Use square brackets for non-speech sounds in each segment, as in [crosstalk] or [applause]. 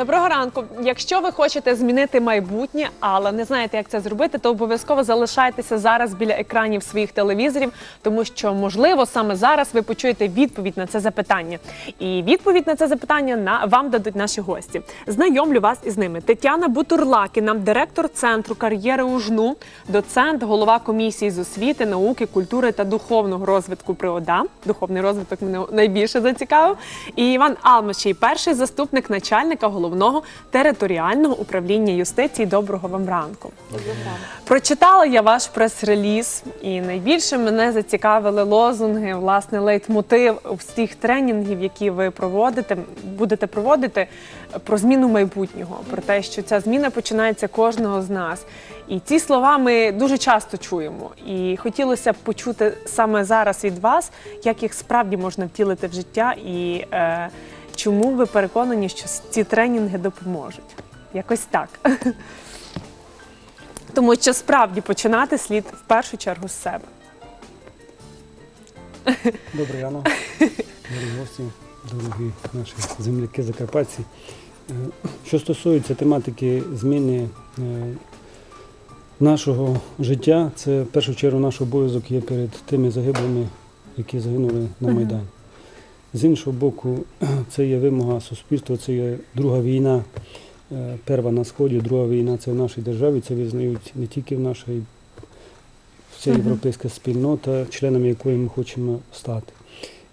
Доброго ранку. Якщо ви хочете змінити майбутнє, але не знаєте, як це зробити, то обов'язково залишайтеся зараз біля екранів своїх телевізорів, тому що можливо саме зараз ви почуєте відповідь на це запитання. І відповідь на це запитання на вам дадуть наші гості. Знайомлю вас із ними. Тетяна Бутурлакіна, директор центру кар'єри УЖНУ, доцент, голова комісії з освіти, науки, культури та духовного розвитку при ОДА. Духовний розвиток мене найбільше зацікавив. І Іван Алмашій, перший заступник начальника головного територіального управління юстиції. Доброго вам ранку. Прочитала я ваш прес-реліз, і найбільше мене зацікавили лозунги, власне, лейтмотив всіх тренінгів, які ви проводите, будете проводити про зміну майбутнього, про те, що ця зміна починається кожного з нас. І ці слова ми дуже часто чуємо. І хотілося б почути саме зараз від вас, як їх справді можна втілити в життя, і е, чому ви переконані, що ці тренінги допоможуть. Якось так. [laughs] Тому що справді починати слід в першу чергу з себе. [laughs] Добрий ранок, дорогі гості, дорогі наші земляки закарпатці. Е, Що стосується тематики зміни е, нашого життя, це в першу чергу наш обов'язок є перед тими загиблими, які загинули на. Майдані. З іншого боку, [clears throat] це є вимога суспільства, це є друга війна, е, перша на сході, друга війна це в нашій державі. Це визнають не тільки в нашій вся європейська спільнота, членами якої ми хочемо стати.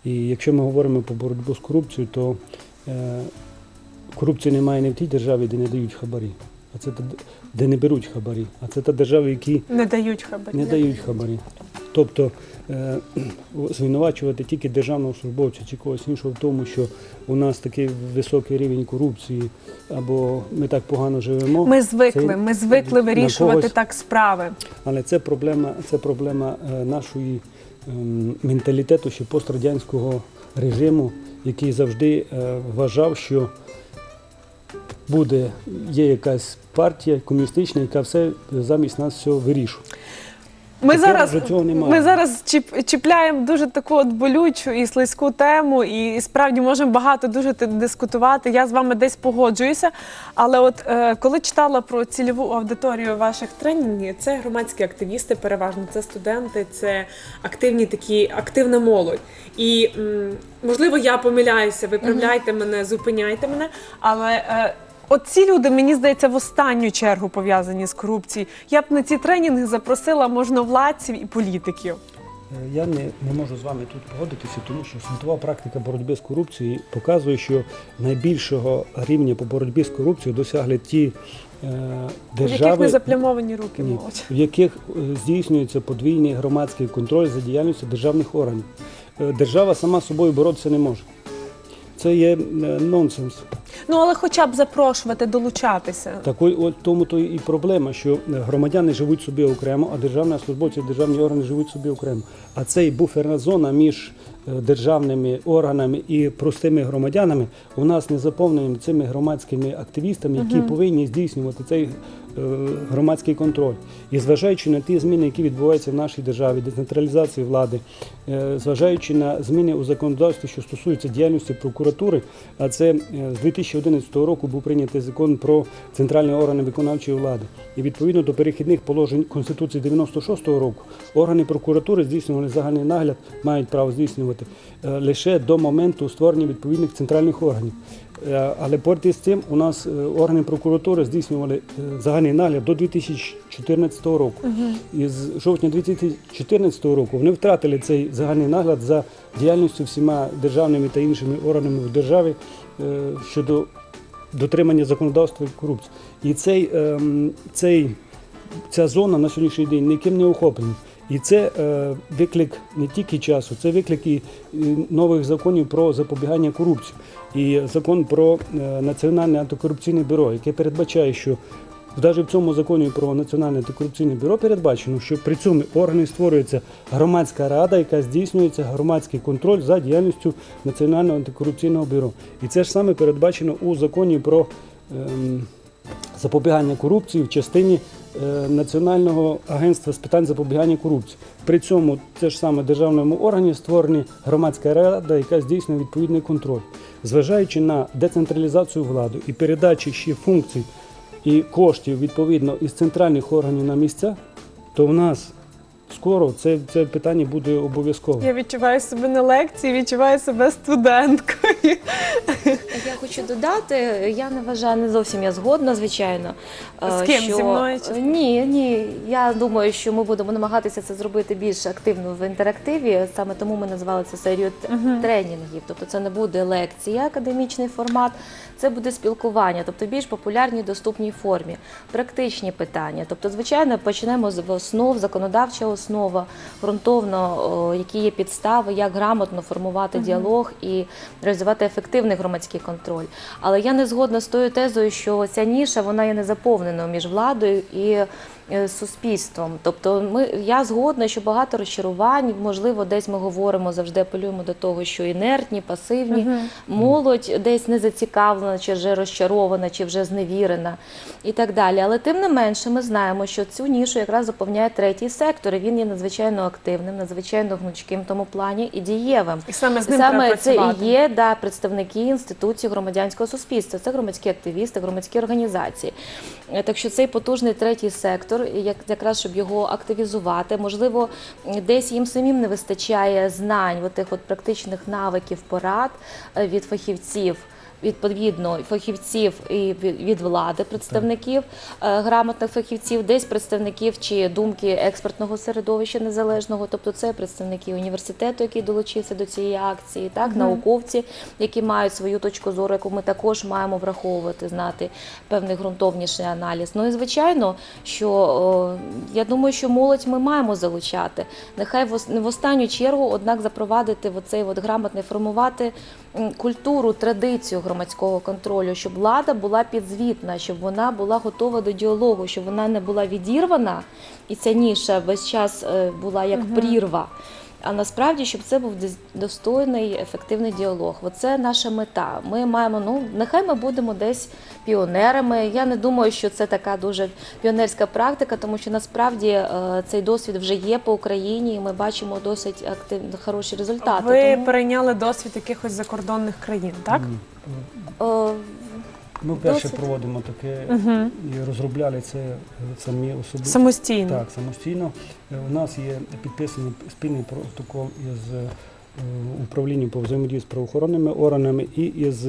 І якщо ми говоримо про боротьбу з корупцією, то е, корупції немає не в тій державі, де не дають хабарі, а це де не беруть хабарі, а це та держава, які Не дають хабарі. не дають хабарі. Тобто е, [clears throat] звинувачувати тільки державного службовця чи когось іншого в тому, що у нас такий високий рівень корупції, або ми так погано живемо. Ми звикли, Це ми звикли вирішувати когось- так справи. Але це проблема, це проблема е, нашої ем, менталітету ще пострадянського режиму, який завжди е, вважав, що буде є якась партія комуністична, яка все замість нас все вирішує. Ми зараз, вже цього немає. ми зараз чіп, чіпляємо дуже таку от болючу і слизьку тему, і справді можемо багато дуже ти- дискутувати. Я з вами десь погоджуюся. Але от е, коли читала про цільову аудиторію ваших тренінгів, це громадські активісти, переважно це студенти, це активні такі, активна молодь. І м, можливо, я помиляюся, виправляйте мене, зупиняйте мене, але. Е, От ці люди, мені здається, в останню чергу пов'язані з корупцією. Я б на ці тренінги запросила можновладців і політиків. Е, Я не, не можу з вами тут погодитися, тому що світова практика боротьби з корупцією показує, що найбільшого рівня по боротьбі з корупцією досягли ті е, В яких не заплямовані руки Ні. молодь. в яких е, здійснюється подвійний громадський контроль за діяльністю державних органів. Е, Держава сама з собою боротися не може. Це є е, нонсенс. Ну але хоча б запрошувати, долучатися. Такої от тому то і проблема, що е, громадяни живуть собі окремо, а державна службовці, державні органи живуть собі окремо. А цей буферна зона між державними органами і простими громадянами у нас не заповнені цими громадськими активістами, які повинні здійснювати цей е, громадський контроль. І зважаючи на ті зміни, які відбуваються в нашій державі, децентралізації влади, е, зважаючи на зміни у законодавстві, що стосуються діяльності прокуратури, а це е, з 2011 року був прийнятий закон про центральні органи виконавчої влади. І відповідно до перехідних положень Конституції 96-го року органи прокуратури здійснювали загальний нагляд, мають право здійснювати е, лише до моменту створення відповідних центральних органів. Е, Але поряд із цим у нас е, органи прокуратури здійснювали загальний нагляд до 2014 року. І з жовтня 2014 року вони втратили цей загальний нагляд за діяльністю всіма державними та іншими органами в державі щодо дотримання законодавства і корупції. І цей, ем, цей, ця зона на сьогоднішній день ніким не охоплена. І це е, виклик не тільки часу, це виклик і, нових законів про запобігання корупції. І закон про е, Національне антикорупційне бюро, яке передбачає, що навіть в цьому законі про Національне антикорупційне бюро передбачено, що при цьому органі створюється громадська рада, яка здійснюється громадський контроль за діяльністю Національного антикорупційного бюро. І це ж саме передбачено у законі про ем, запобігання корупції в частині Національного агентства з питань запобігання корупції. При цьому це ж саме державному органі створена громадська рада, яка здійснює відповідний контроль. Зважаючи на децентралізацію влади і передачі ще функцій і коштів відповідно із центральних органів на місця, то в нас скоро це, це питання буде обов'язково. Я відчуваю себе на лекції, відчуваю себе студенткою. Я хочу додати, я не вважаю, не зовсім я згодна, звичайно. З е, ким? що- Зі мною чи? Ні, ні. Я думаю, що ми будемо намагатися це зробити більш активно в інтерактиві. Саме тому ми назвали це серію т- тренінгів. Тобто це не буде лекція, академічний формат, це буде спілкування, тобто більш популярній, доступній формі, практичні питання. Тобто, звичайно, почнемо з основ, законодавча основа, ґрунтовно, які є підстави, як грамотно формувати діалог і реалізувати ефективний громадський контроль. Але я не згодна з тою тезою, що ця ніша вона є незаповненою між владою і суспільством. Тобто, ми я згодна, що багато розчарувань, можливо, десь ми говоримо завжди апелюємо до того, що інертні, пасивні, молодь десь не зацікавлена, чи вже розчарована, чи вже зневірена і так далі. Але тим не менше, ми знаємо, що цю нішу якраз заповняє третій сектор. і Він є надзвичайно активним, надзвичайно гнучким в тому плані і дієвим. І саме з ним Саме це і є да, представники інституцій громадянського суспільства. Це громадські активісти, громадські організації. Е, Так що цей потужний третій сектор, як якраз щоб його активізувати, можливо, десь їм самим не вистачає знань, отих от практичних навиків, порад е, від фахівців. Відповідно, фахівців і від влади, представників е, грамотних фахівців, десь представників чи думки експертного середовища незалежного, тобто це представники університету, який долучився до цієї акції, так науковці, які мають свою точку зору, яку ми також маємо враховувати, знати певний ґрунтовніший аналіз. Ну і звичайно, що о, я думаю, що молодь ми маємо залучати. Нехай в в останню чергу, однак запровадити оцей от грамотний формувати культуру, традицію громадського контролю, щоб влада була підзвітна, щоб вона була готова до діалогу, щоб вона не була відірвана, і ця ніша весь час е, була як прірва. А насправді, щоб це був достойний, ефективний діалог. Оце наша мета. Ми маємо, ну нехай ми будемо десь піонерами. Я не думаю, що це така дуже піонерська практика, тому що насправді е, цей досвід вже є по Україні, і ми бачимо досить активні хороші результати. Ви Тому, перейняли досвід якихось закордонних країн, так? е, Ми вперше проводимо таке і розробляли це е, самі особисто. Самостійно. Так, самостійно. Е, У нас є підписаний спільний протокол із е, управлінням по взаємодії з правоохоронними органами і із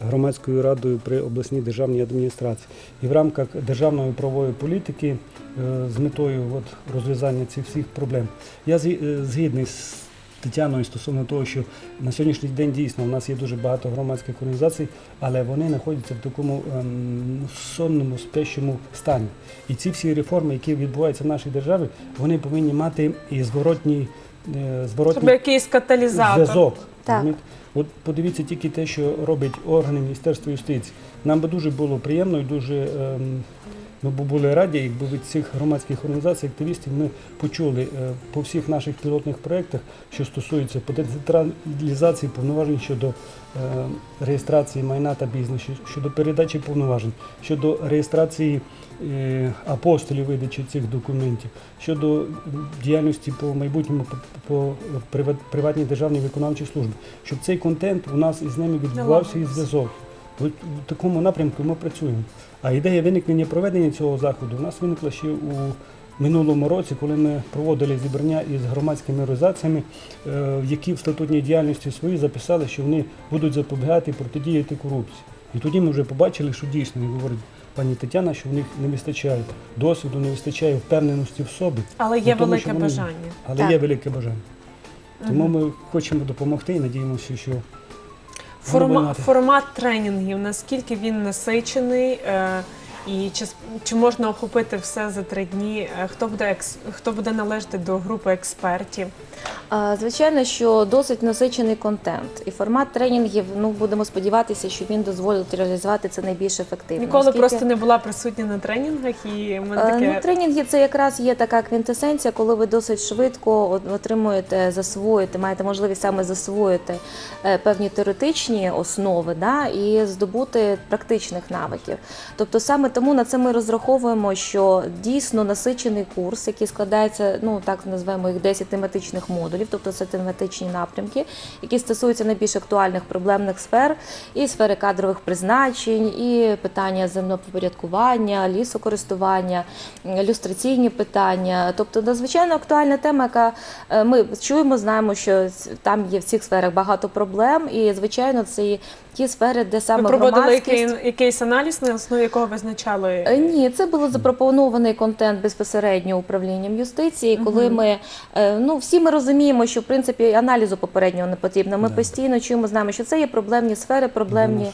громадською радою при обласній державній адміністрації. І в рамках державної правової політики е, з метою от, розв'язання цих всіх проблем. Я згі- е, згідний з Тетяною стосовно того, що на сьогоднішній день дійсно у нас є дуже багато громадських організацій, але вони знаходяться в такому ем, сонному, спящому стані. І ці всі реформи, які відбуваються в нашій державі, вони повинні мати і зворотній, е, зворотній якийсь каталізатор. зв'язок. Так. От подивіться тільки те, що робить органи Міністерства юстиції. Нам би дуже було приємно і дуже ем, ми б були раді, якби від цих громадських організацій, активістів, ми почули е, по всіх наших пілотних проєктах, що стосується по децентралізації повноважень щодо е, реєстрації майна та бізнесу, щодо передачі повноважень, щодо реєстрації е, апостолів видачі цих документів, щодо діяльності по майбутньому по, по приватній державній виконавчій службі, щоб цей контент у нас із ними відбувався і зв'язок. В такому напрямку ми працюємо. А ідея виникнення проведення цього заходу у нас виникла ще у минулому році, коли ми проводили зібрання із громадськими організаціями, е, які в статутній діяльності свої записали, що вони будуть запобігати і протидіяти корупції. І тоді ми вже побачили, що дійсно, як говорить пані Тетяна, що в них не вистачає досвіду, не вистачає впевненості в собі. Але є тому, велике вони- бажання. Але Так. є велике бажання. Тому ми хочемо допомогти і надіємося, що Форма, формат тренінгів, наскільки він насичений, е, і чи, чи можна охопити все за три дні? Е, Хто буде хто буде належати до групи експертів? Звичайно, що досить насичений контент, і формат тренінгів. Ну будемо сподіватися, що він дозволить реалізувати це найбільш ефективно. Ніколи Оскільки- просто не була присутня на тренінгах, і мене Е, таке Ну, тренінги це якраз є така квінтесенція, коли ви досить швидко отримуєте, засвоїти, маєте можливість саме засвоїти е, певні теоретичні основи да, і здобути практичних навиків. Тобто саме тому на це ми розраховуємо, що дійсно насичений курс, який складається, ну так називаємо їх 10 тематичних модулів, тобто це тематичні напрямки, які стосуються найбільш актуальних проблемних сфер, і сфери кадрових призначень, і питання землепорядкування, лісокористування, люстраційні питання. Тобто надзвичайно актуальна тема, яка е, ми чуємо, знаємо, що там є в цих сферах багато проблем, і звичайно, це і ті сфери, де ви саме проводили громадськість... який, якийсь аналіз, на основі якого визначали Е, Ні, це було запропонований контент безпосередньо управлінням юстиції. Коли ми е, ну всі ми розуміємо, що в принципі аналізу попереднього не потрібно. Ми постійно чуємо, знаємо, що це є проблемні сфери, проблемні.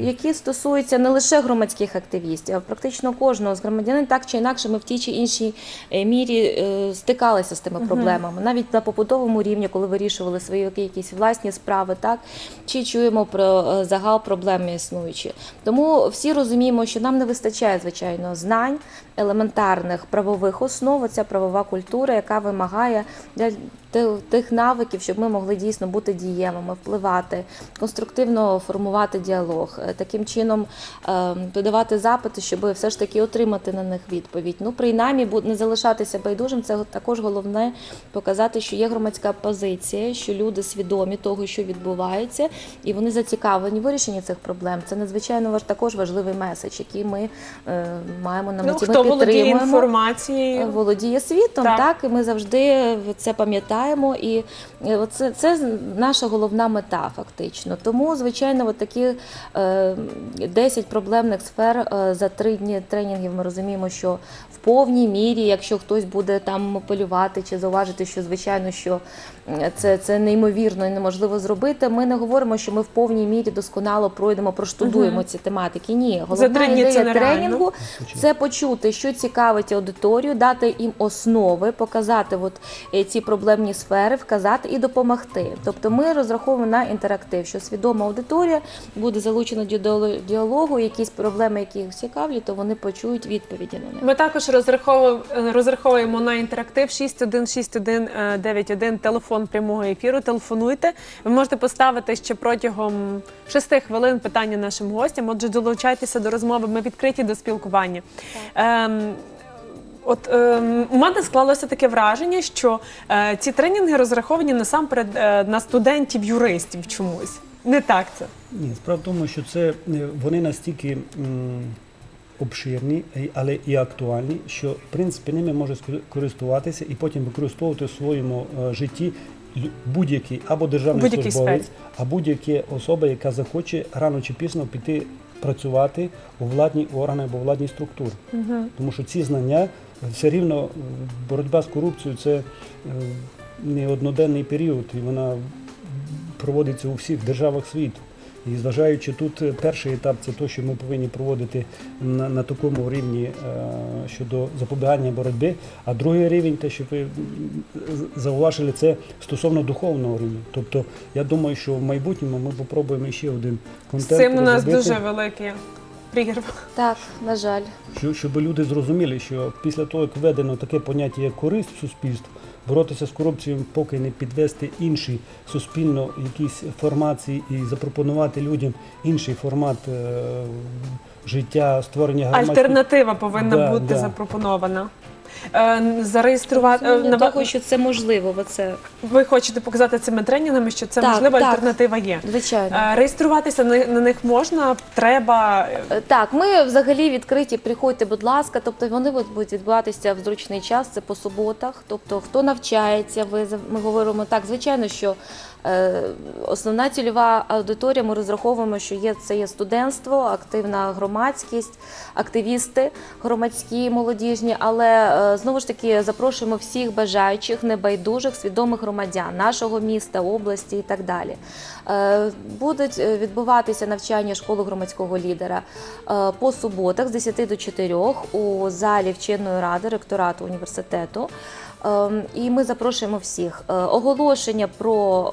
Які стосуються не лише громадських активістів, а практично кожного з громадянин, так чи інакше, ми в тій чи іншій е, мірі стикалися з тими проблемами, навіть на побутовому рівні, коли вирішували свої якісь власні справи, так чи чуємо про загал проблем існуючі. Тому всі розуміємо, що нам не вистачає звичайно знань, елементарних правових основ, ця правова культура, яка вимагає для тих навиків, щоб ми могли дійсно бути дієвими, впливати, конструктивно формувати діалог, е, таким чином е, подавати запити, щоб все ж таки отримати на них відповідь. Ну, принаймні, не залишатися байдужим. Це також головне показати, що є громадська позиція, що люди свідомі того, що відбувається, і вони зацікавлені в вирішенні цих проблем. Це надзвичайно також важливий меседж, який ми е, маємо на ну, хто ми володіє інформацією. володіє світом, Так. так. і ми завжди це пам'ятаємо. І е, це, це наша головна мета, фактично. Тому, звичайно, от такі е, 10 проблемних сфер е, за три дні тренінгів. Ми розуміємо, що в повній мірі, якщо хтось буде там апелювати чи зауважити, що звичайно, що е, це, це неймовірно і неможливо зробити. Ми не говоримо, що ми в повній мірі досконало пройдемо, проштудуємо ці тематики. Ні, головна це ідея нереально. тренінгу це почути, що цікавить аудиторію, дати їм основи, показати от е, ці проблемні сфери, вказати і допомогти. Тобто ми розраховуємо на інтерактив, що свідома аудиторія буде залучена до діалогу, якісь проблеми, які їх цікавлять, то вони почують відповіді на них. Ми також розраховуємо, на інтерактив 616191, телефон прямого ефіру. Телефонуйте. Ви можете поставити ще протягом 6 хвилин питання нашим гостям. Отже, долучайтеся до розмови. Ми відкриті до спілкування. Ем, От ем, у мене склалося таке враження, що е, ці тренінги розраховані насамперед е, на студентів-юристів чомусь. Не так це. Ні, справа в тому, що це е, вони настільки м, обширні, е, але і актуальні, що в принципі ними може користуватися і потім використовувати в своєму е, житті будь-який або державний Будь-який службовець, спец. а будь-яка особа, яка захоче рано чи пізно піти працювати у владні органи або владні структури. Тому що ці знання все рівно е, боротьба з корупцією це е, не одноденний період, і вона проводиться у всіх державах світу. І зважаючи тут, е, перший етап це те, що ми повинні проводити на, на такому рівні е, щодо запобігання боротьби. А другий рівень, те, що ви зауважили, це стосовно духовного рівня. Тобто, я думаю, що в майбутньому ми попробуємо ще один контент. Цим у нас розробити. дуже великий прірва. Так, на жаль. Що, щоб люди зрозуміли, що після того, як введено таке поняття, як користь в суспільство, боротися з корупцією, поки не підвести інші суспільно якісь формації і запропонувати людям інший формат е, життя, створення громадських... Альтернатива повинна Да, бути да. запропонована. Е, зареєструвати е, на- того, що це можливо, оце ви хочете показати цими тренінгами, що це Так, можлива так. альтернатива є. звичайно. Е, Реєструватися на, на них можна, треба. Так, ми взагалі відкриті. Приходьте, будь ласка. Тобто вони будуть відбуватися в зручний час. Це по суботах. Тобто, хто навчається, ви ми говоримо так. Звичайно, що основна цільова аудиторія. Ми розраховуємо, що є це є студентство, активна громадськість, активісти громадські, молодіжні. Але знову ж таки запрошуємо всіх бажаючих, небайдужих, свідомих громадян нашого міста, області і так далі. Е, Будуть е, відбуватися навчання школи громадського лідера е, по суботах з 10 до 4 у залі вченої ради ректорату університету. Ем, І ми запрошуємо всіх. Е, Оголошення про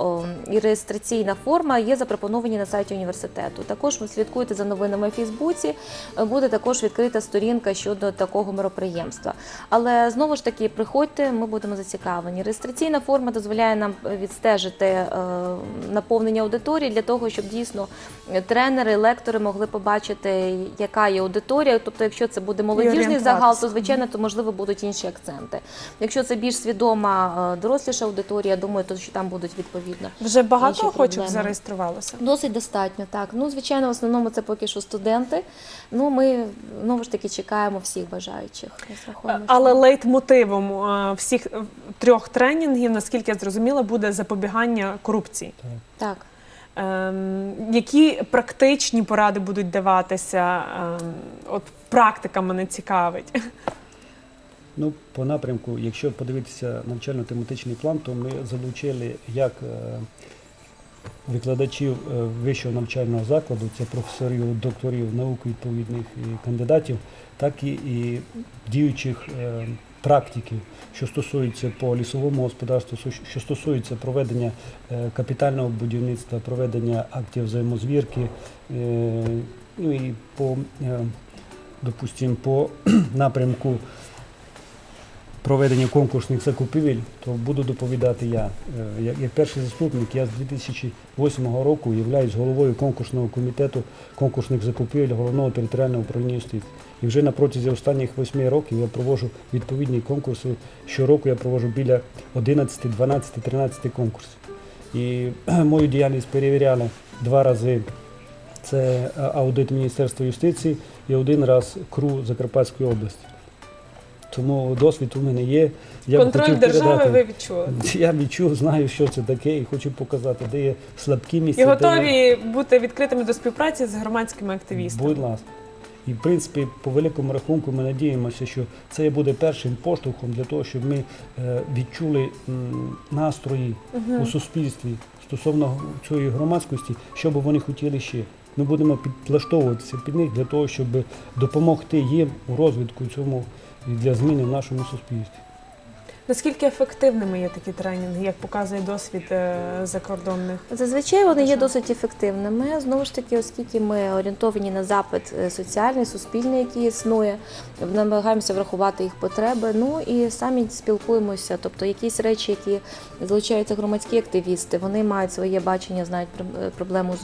ем, і реєстраційна форма є запропоновані на сайті університету. Також ви слідкуйте за новинами у Фейсбуці. Е, Буде також відкрита сторінка щодо такого мероприємства. Але знову ж таки, приходьте, ми будемо зацікавлені. Реєстраційна форма дозволяє нам відстежити е, наповнення аудиторії для того, щоб дійсно тренери, лектори могли побачити, яка є аудиторія. Тобто, якщо це буде молодіжний загал, то звичайно, то можливо будуть інші акценти. Якщо це більш свідома е, доросліша аудиторія, думаю, то що там будуть відповідно. Вже багато Інші охочих зареєструвалося. Досить достатньо, так. Ну, звичайно, в основному це поки що студенти. Ну, ми знову ж таки чекаємо всих бажаючих. Але лейтмотивом е, всіх е, трьох тренінгів, наскільки я зрозуміла, буде запобігання корупції. Так. Ем, які практичні поради будуть даватися? Ем, от практика мене цікавить. Ну, по напрямку, якщо подивитися навчально-тематичний план, то ми залучили як е, викладачів е, вищого навчального закладу, це професорів, докторів наук відповідних і кандидатів, так і, і діючих е, практиків, що стосується по лісовому господарству, що- стосується проведення капітального будівництва, проведення актів взаємозвірки, ну і по, допустим, по [clears throat] напрямку проведення конкурсних закупівель, то буду доповідати я. Е, Як, перший заступник, я з 2008 року являюсь головою конкурсного комітету конкурсних закупівель головного територіального управління юстиції. І вже на протязі останніх восьми років я проводжу відповідні конкурси. Щороку я проводжу біля 11, 12, 13 конкурсів. І мою діяльність перевіряли два рази. Це аудит Міністерства юстиції і один раз КРУ Закарпатської області. Тому досвід у мене є. Я Контроль хотів держави передати. ви відчули. Я відчув, знаю, що це таке, і хочу показати, де є слабкі місця. І де готові бути відкритими до співпраці з громадськими активістами. Будь ласка. І в принципі, по великому рахунку, ми надіємося, що це буде першим поштовхом для того, щоб ми е, відчули настрої у суспільстві стосовно цієї громадськості, що би вони хотіли ще. Ми будемо підлаштовуватися під них для того, щоб допомогти їм у розвитку цьому і для зміни в нашому суспільстві. Наскільки ефективними є такі тренінги, як показує досвід е, закордонних? Зазвичай вони є досить ефективними. Знову ж таки, оскільки ми орієнтовані на запит е, соціальний, суспільний, який існує, намагаємося врахувати їх потреби. Ну і самі спілкуємося. Тобто якісь речі, які залучаються громадські активісти, вони мають своє бачення, знають е, проблему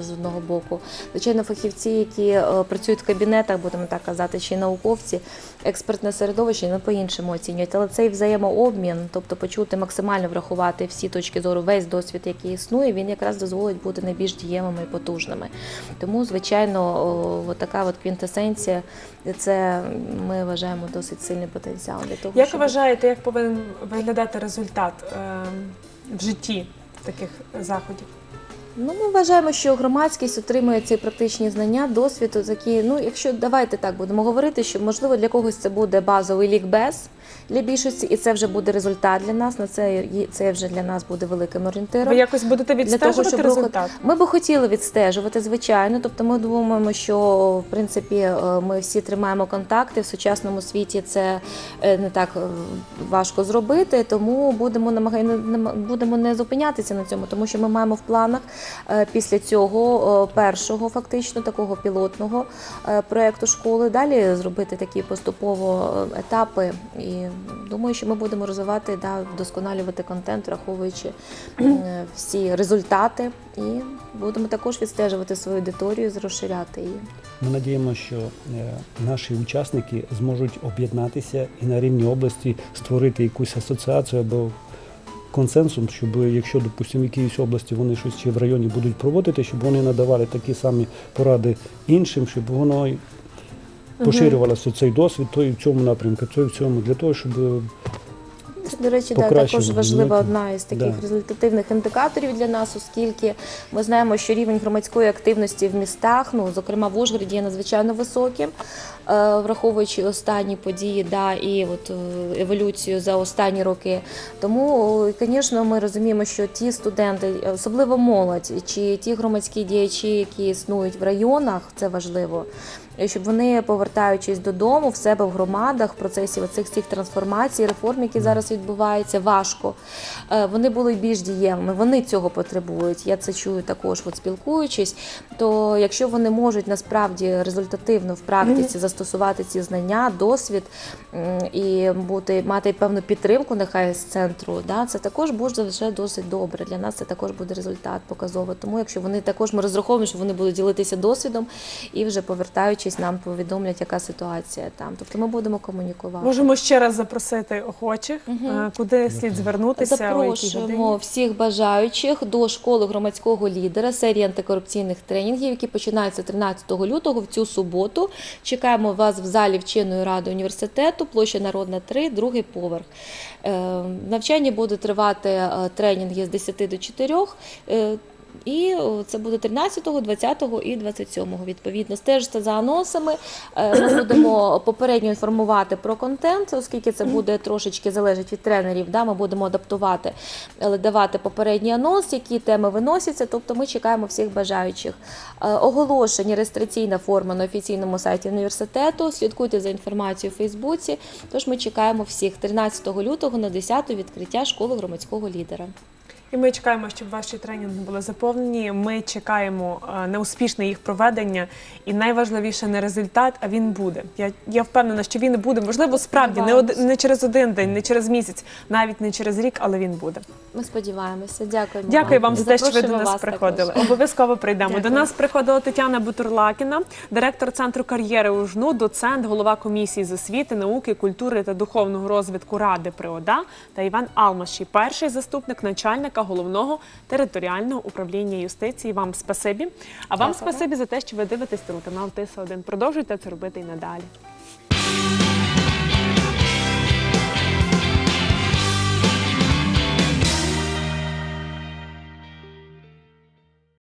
з одного боку. Звичайно, фахівці, які працюють в кабінетах, будемо так казати, чи науковці, експертне середовище, ну по-іншому оцінюють. Але цей взаємообмін, тобто почути максимально врахувати всі точки зору, весь досвід, який існує, він якраз дозволить бути найбільш дієвими і потужними. Тому, звичайно, о, така от квінтесенція, це ми вважаємо досить сильний потенціал для того, Як щоб... вважаєте, як повинен виглядати результат е, в житті таких заходів? Ну, ми вважаємо, що громадськість отримує ці практичні знання, досвід, такі. Ну, якщо давайте так будемо говорити, що можливо для когось це буде базовий лікбез для більшості, і це вже буде результат для нас. На це це вже для нас буде великим орієнтиром. Ви якось будете Для відстежувати того, щоб результат? Ми би хотіли відстежувати, звичайно. Тобто, ми думаємо, що в принципі е, ми всі тримаємо контакти. В сучасному світі це е, не так е, важко зробити, тому будемо будемо не зупинятися на цьому, тому що ми маємо в планах після цього першого, фактично такого пілотного проекту школи. Далі зробити такі поступово етапи. І думаю, що ми будемо розвивати да, вдосконалювати контент, враховуючи е, всі результати, і будемо також відстежувати свою аудиторію, розширяти її. Ми надіємося, що е, наші учасники зможуть об'єднатися і на рівні області створити якусь асоціацію або консенсус, щоб якщо, допустимо, в якійсь області вони щось чи в районі будуть проводити, щоб вони надавали такі самі поради іншим, щоб воно поширювалося цей досвід, той в цьому напрямку, той в цьому, для того, щоб Це, до речі, да, також важлива одна із таких Да. результативних індикаторів для нас, оскільки ми знаємо, що рівень громадської активності в містах, ну зокрема в Ужгороді, є надзвичайно високим, е, враховуючи останні події, да, і от е, еволюцію за останні роки. Тому, звісно, ми розуміємо, що ті студенти, особливо молодь, чи ті громадські діячі, які існують в районах, це важливо. Щоб вони, повертаючись додому в себе в громадах, в процесі оцих всіх трансформацій, реформ, які зараз відбуваються, важко. е, Вони були більш дієвими. Вони цього потребують. Я це чую також, от спілкуючись. То якщо вони можуть насправді результативно в практиці застосувати ці знання, досвід і бути мати певну підтримку, нехай з центру, да, це також буде вже досить добре. Для нас це також буде результат показовий. Тому якщо вони також ми розраховуємо, що вони будуть ділитися досвідом і вже повертаючись, нам повідомлять, яка ситуація там. Тобто ми будемо комунікувати. Можемо ще раз запросити охочих, е, куди слід звернутися, о якій Запрошуємо всіх бажаючих до школи громадського лідера серії антикорупційних тренінгів, які починаються 13 лютого в цю суботу. Чекаємо вас в залі вченої ради університету, площа Народна 3, другий поверх. Е, Навчання буде тривати е, тренінги з 10 до 4. е, І це буде 13, 20 і 27 відповідно. Стежте за анонсами. Е, Ми будемо попередньо інформувати про контент, оскільки це буде трошечки залежить від тренерів. Да? Ми будемо адаптувати, але давати попередній анонс, які теми виносяться. Тобто ми чекаємо всіх бажаючих. Е, Оголошення, реєстраційна форма на офіційному сайті університету. Слідкуйте за інформацією у Фейсбуці. Тож ми чекаємо всіх 13 лютого на 10 відкриття школи громадського лідера. І ми чекаємо, щоб ваші тренінги були заповнені. Ми чекаємо е, на успішне їх проведення. І найважливіше не результат, а він буде. Я, я впевнена, що він буде. Можливо, справді не, од, не через один день, не через місяць, навіть не через рік, але він буде. Ми сподіваємося. Дякуємо. Дякую вам за те, що ви до нас приходили. також. Обов'язково прийдемо. Дякую. До нас приходила Тетяна Бутурлакіна, директор центру кар'єри УЖНУ, доцент, голова комісії з освіти, науки, культури та духовного розвитку Ради при ОДА та Іван Алмаші, перший заступник начальника головного територіального управління юстиції. Вам спасибі. А вам спасибі за те, що ви дивитесь телеканал Тиса 1 Продовжуйте це робити і надалі.